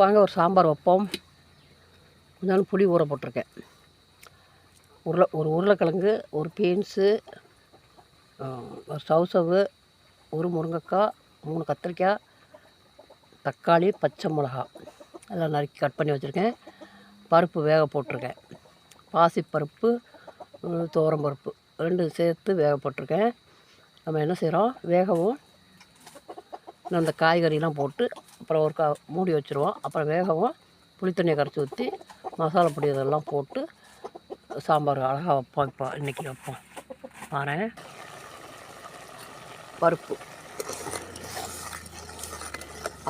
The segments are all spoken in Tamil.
வாங்க ஒரு சாம்பார் வைப்போம். கொஞ்சம் புளி ஊற போட்டிருக்கேன். உருளை ஒரு உருளைக்கிழங்கு ஒரு பீன்ஸு ஒரு சவுசவு ஒரு முருங்கைக்காய் மூணு கத்திரிக்காய் தக்காளி பச்சை மிளகா. எல்லாம் நறுக்கி கட் பண்ணி வச்சுருக்கேன். பருப்பு வேக போட்டிருக்கேன். பாசிப்பருப்பு துவரம் பருப்பு ரெண்டு சேர்த்து வேக போட்டிருக்கேன். நம்ம என்ன செய்கிறோம் வேகவும் இந்த அந்த காய்கறிலாம் போட்டு அப்புறம் ஒரு மூடி வச்சுருவோம். அப்புறம் வேகவும் புளித்தண்ணியை கரைச்சி ஊற்றி மசாலா பொடி இதெல்லாம் போட்டு சாம்பார் அழகாக வைப்போம் இப்போ இன்றைக்கி வைப்போம். பாரேன் பருப்பு.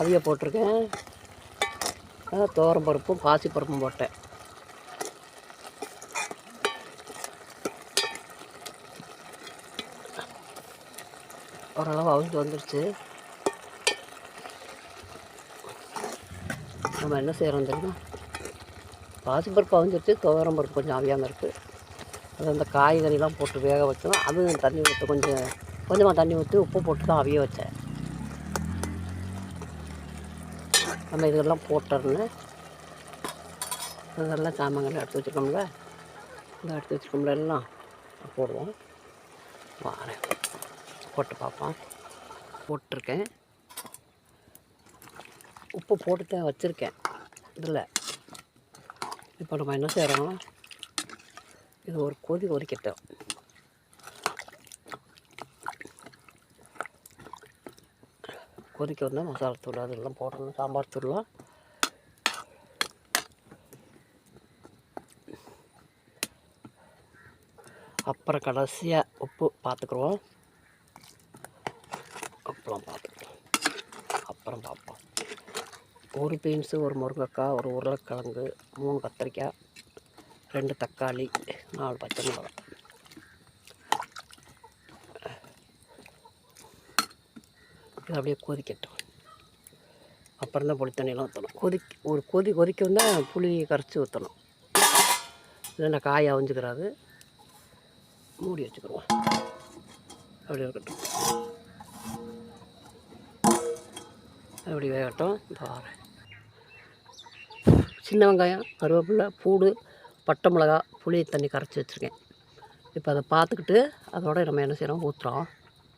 அவிய போட்டிருக்கேன். துவரம் பருப்பும் பாசி பருப்பும் போட்டேன். ஓரளவு அவிஞ்சு வந்துடுச்சு நம்ம என்ன செய்கிறோம் தெரியுமா? பாசிப்பருப்பு அவிஞ்சிருச்சு துவரம் பருப்பு கொஞ்சம் அவியாமல் இருக்குது அது அந்த காய்கறிலாம் போட்டு வேக வச்சோம் அதுவும் தண்ணி ஊற்றி கொஞ்சம் கொஞ்சமாக தண்ணி ஊற்றி உப்பு போட்டு தான் அவிய வச்சேன். நம்ம இதெல்லாம் போட்டுறேன்னு அதெல்லாம் சாமான்கள் எடுத்து வச்சுருக்கோம்ல? இந்த எடுத்து வச்சுருக்கோம்ல எல்லாம். போடுவோம். வாரேன். போட்டு பார்ப்போம். போட்டிருக்கேன். உப்பு போட்டு தான் வச்சுருக்கேன். இதில். இப்போ நம்ம என்ன செய்கிறோம் இது ஒரு கொதி ஒதுக்கிட்டோம். கொதிக்க வந்தால் மசாலா தூள் அதெல்லாம் போடணும். சாம்பார் தூள்லாம். அப்புறம் கடைசியாக உப்பு பார்த்துக்குருவோம். அப்புறம் பார்த்துக்குறோம் அப்புறம் பார்ப்போம். ஒரு பீன்ஸு ஒரு முருங்கைக்காய் ஒரு உருளைக்கிழங்கு மூணு கத்திரிக்காய் ரெண்டு தக்காளி நாலு பச்சை மிளகா. இது அப்படியே கொதிக்கட்டும் அப்புறம் தான் புளி தண்ணியெலாம் ஊற்றணும் கொதி ஒரு கொதி கொதிக்க வந்தால் புளி கரைச்சி ஊற்றணும் இல்லைன்னா காய் அவிஞ்சுக்கிறாது. மூடி வச்சுக்கிடுவோம் அப்படி இருக்கட்டும். அப்படி வேகட்டும். பாரு சின்ன வெங்காயம் கருவேப்பிலை பூடு பட்டை மிளகா புளி தண்ணி கரைச்சி வச்சுருக்கேன். இப்போ அதை பார்த்துக்கிட்டு அதோட நம்ம என்ன செய்கிறோம் ஊற்றுறோம்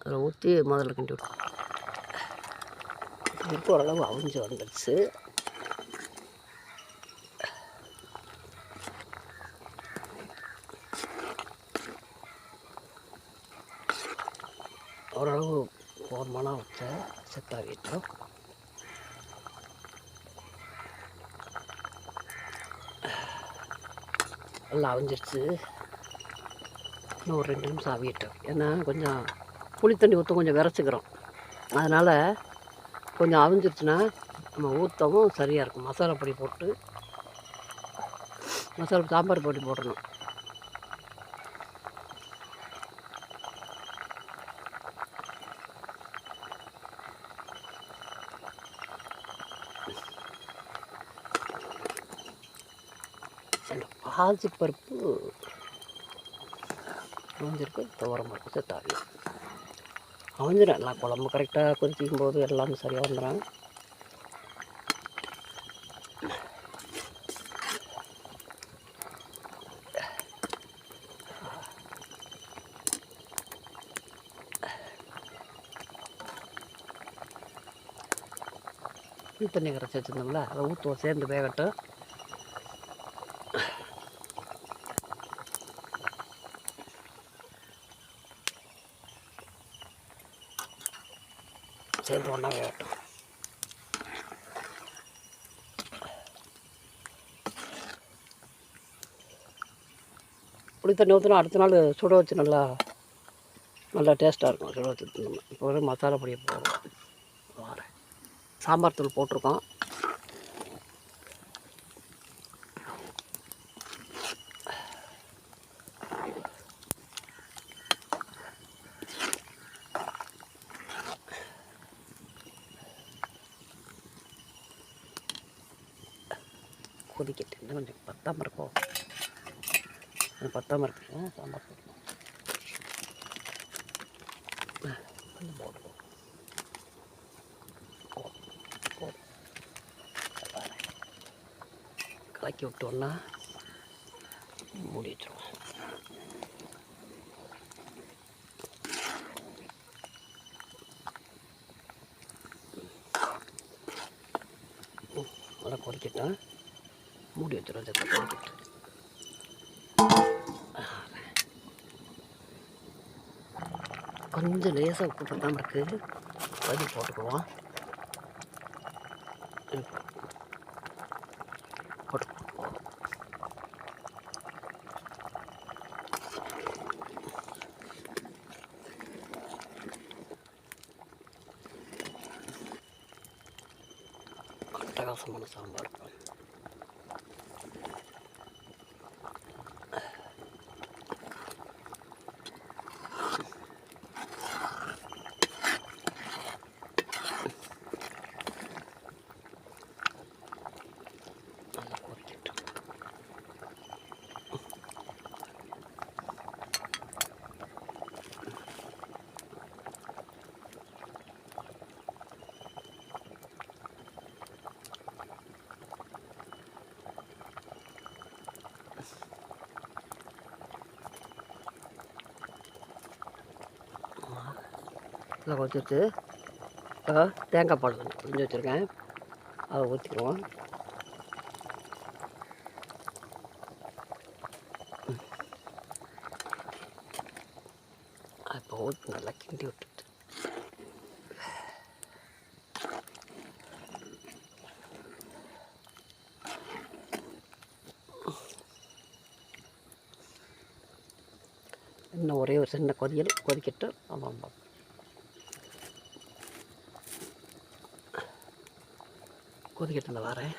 அதில் ஊற்றி முதல்ல கிண்டி விட்டுறோம் இப்போ ஓரளவு அவிஞ்சு வந்துடுச்சு ஓரளவு போர்மனாக வச்ச செத்தாகிட்டோம் நல்லா அவிஞ்சிருச்சு இன்னும் ஒரு ரெண்டு நிமிஷம் அவியட்டும் ஏன்னா கொஞ்சம் புளி தண்ணி ஊற்ற கொஞ்சம் விரைச்சிக்கிறோம். அதனால் கொஞ்சம் அவிஞ்சிருச்சுன்னா நம்ம ஊற்றவும் சரியாக இருக்கும். மசாலா பொடி போட்டு மசாலா சாம்பார் பொடி போடணும். பாசி பருப்பு. அமைஞ்சிருக்கு துவரம் பருப்பு செத்தாவி அமைஞ்சிடும் எல்லாம் குழம்பு கரெக்டாக கொதிக்கும் போது எல்லாமே சரியாக வந்துடும் தண்ணி கரைச்சி வச்சுருந்தோம்ல அதை ஊற்றுவோம் சேர்ந்து வேகட்டும். சேர்ந்து ஒன்றா வேகட்டும் புளி தண்ணி ஊற்றினா அடுத்த நாள் சுட வச்சு நல்லா நல்லா டேஸ்ட்டாக இருக்கும் சுட வச்சு இப்போ ஒரு மசாலா பொடியை போடுறோம். சாம்பார் தூள் போட்டிருக்கோம். கொதிக்கட்டு இன்னும் கொஞ்சம் பத்தாமல் இருக்கும் கொஞ்சம் பத்தாமல் இருக்கு ஆ, சாம்பார் போடணும் கொஞ்சம் கலக்கி விட்டோன்னா மூடி வச்சிருவோம். ம், நல்லா கொதிக்கட்டும். மூடி வச்சிடும் அந்த கொதிக்கட்டும் கொஞ்சம் லேசாக உப்பு பத்தாமல் இருக்குது பதி போட்டுக்குவோம் போட்டு அட்டகாசமான சாம்பார் நல்லா கொதிச்சிருச்சு இப்போ தேங்காய் பால் கொஞ்சம் கொஞ்சம் வச்சுருக்கேன். அதை ஊற்றிக்குவோம். இப்போ ஊற்றி நல்லா கிண்டி விட்டுட்டு. இன்னும் ஒரே ஒரு சின்ன கொதியல் கொதிக்கட்டு ஆமாம் ஆமாம். கொதிக்கட்டில் வரேன்.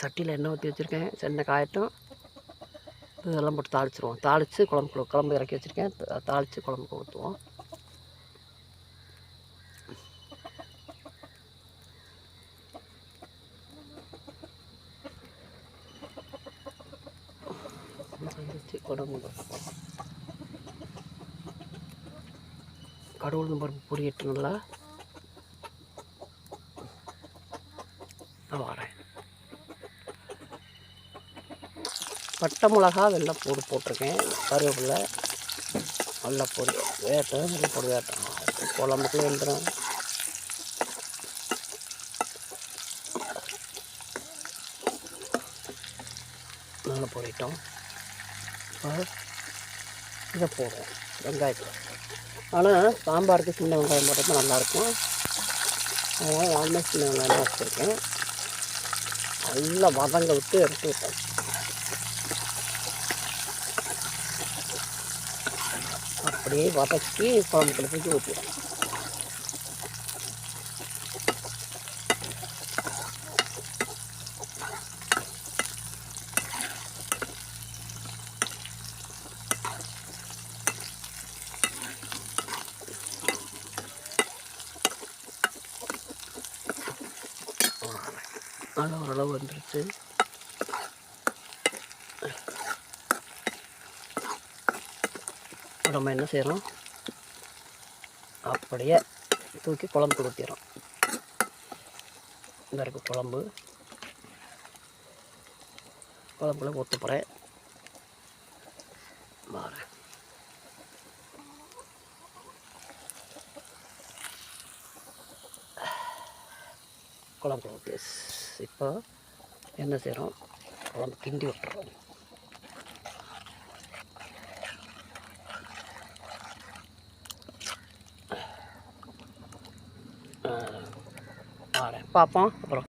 சட்டியில் எண்ணெய் ஊற்றி வச்சுருக்கேன் சென்னை காயட்டும். இதெல்லாம் போட்டு தாளிச்சிருவோம். தாளித்து குழம்பு குழம்பு இறக்கி வச்சுருக்கேன். தாளித்து குழம்புக்கு ஊற்றுவோம் குழம்பு. கடவுள் பருப்பு பொரியட்டு நல்லா நான் வரேன் பட்டை மிளகா வெள்ளை பூடு போட்டிருக்கேன். கருவேப்பிலை நல்லா பொரி வேட்டம் நல்லா பொடி வேட்டம் குழம்புக்குள்ளே வந்துடும் நல்லா பொரிட்டோம். இப்போ இதை போடுவோம். வெங்காயத்தில் ஆனால் சாம்பாருக்கு சின்ன வெங்காயம் போட்டால் தான் நல்லாயிருக்கும். அதனால் நானுமே சின்ன வெங்காயம் தான் வச்சுருக்கேன். நல்லா வதங்க விட்டு எடுத்து விட்டேன் அப்படியே வதக்கி குழம்புக்குள்ள தூக்கி ஊற்றிடும் அளவு ஓரளவு வந்துருச்சு. நம்ம என்ன செய்கிறோம் அப்படியே தூக்கி குழம்பு ஊற்றிடுறோம் இந்த இருக்கு குழம்பு. குழம்புல ஊற்ற போகிறேன் மாறேன் குழம்பு ஊற்றி இப்போ என்ன செய்கிறோம் குழம்பு கிண்டி விட்டுறோம் வரேன் பார்ப்போம். அப்புறம்